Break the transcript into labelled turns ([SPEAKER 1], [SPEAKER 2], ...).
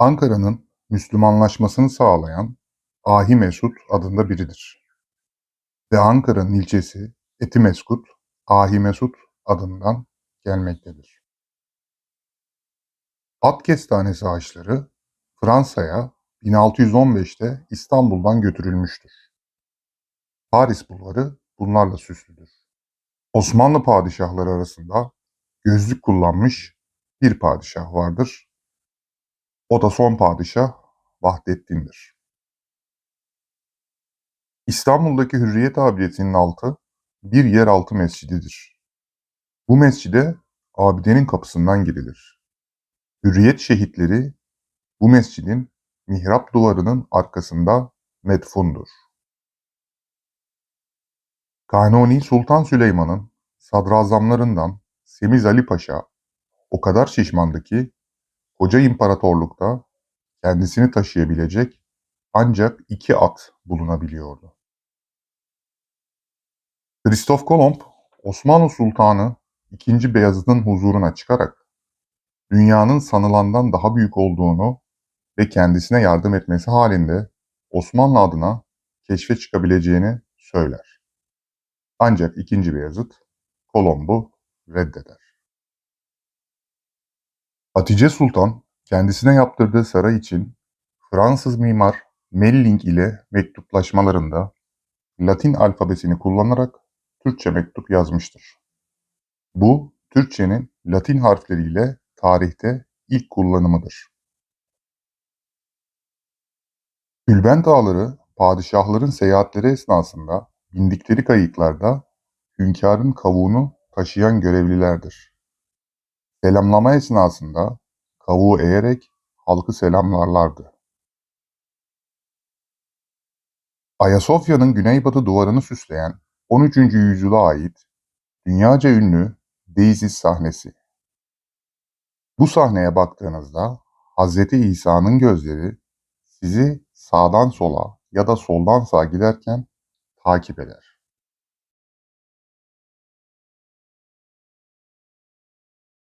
[SPEAKER 1] Ankara'nın Müslümanlaşmasını sağlayan Ahi Mesud adında biridir ve Ankara'nın ilçesi Etimeskut, Ahi Mesud adından gelmektedir. At kestanesi ağaçları Fransa'ya 1615'te İstanbul'dan götürülmüştür. Paris bulvarı bunlarla süslüdür. Osmanlı padişahları arasında gözlük kullanmış bir padişah vardır. O da son padişah Vahdettin'dir. İstanbul'daki Hürriyet Abidesi'nin altı bir yeraltı mescididir. Bu mescide abidenin kapısından girilir. Hürriyet şehitleri bu mescidin mihrap duvarının arkasında metfundur. Kanuni Sultan Süleyman'ın sadrazamlarından Semiz Ali Paşa o kadar şişmandı ki koca imparatorlukta kendisini taşıyabilecek ancak iki at bulunabiliyordu. Kristof Kolomb, Osmanlı Sultanı II. Beyazıt'ın huzuruna çıkarak dünyanın sanılandan daha büyük olduğunu ve kendisine yardım etmesi halinde Osmanlı adına keşfe çıkabileceğini söyler. Ancak II. Beyazıt Kolomb'u reddeder. Hatice Sultan kendisine yaptırdığı saray için Fransız mimar Melling ile mektuplaşmalarında Latin alfabesini kullanarak Türkçe mektup yazmıştır. Bu Türkçenin Latin harfleriyle tarihte ilk kullanımıdır. Gülbent ağaları padişahların seyahatleri esnasında bindikleri kayıklarda hünkârın kavuğunu taşıyan görevlilerdir. Selamlama esnasında kavuğu eğerek halkı selamlarlardı. Ayasofya'nın güneybatı duvarını süsleyen 13. yüzyıla ait dünyaca ünlü Deisis sahnesi. Bu sahneye baktığınızda Hz. İsa'nın gözleri sizi sağdan sola ya da soldan sağa giderken takip eder.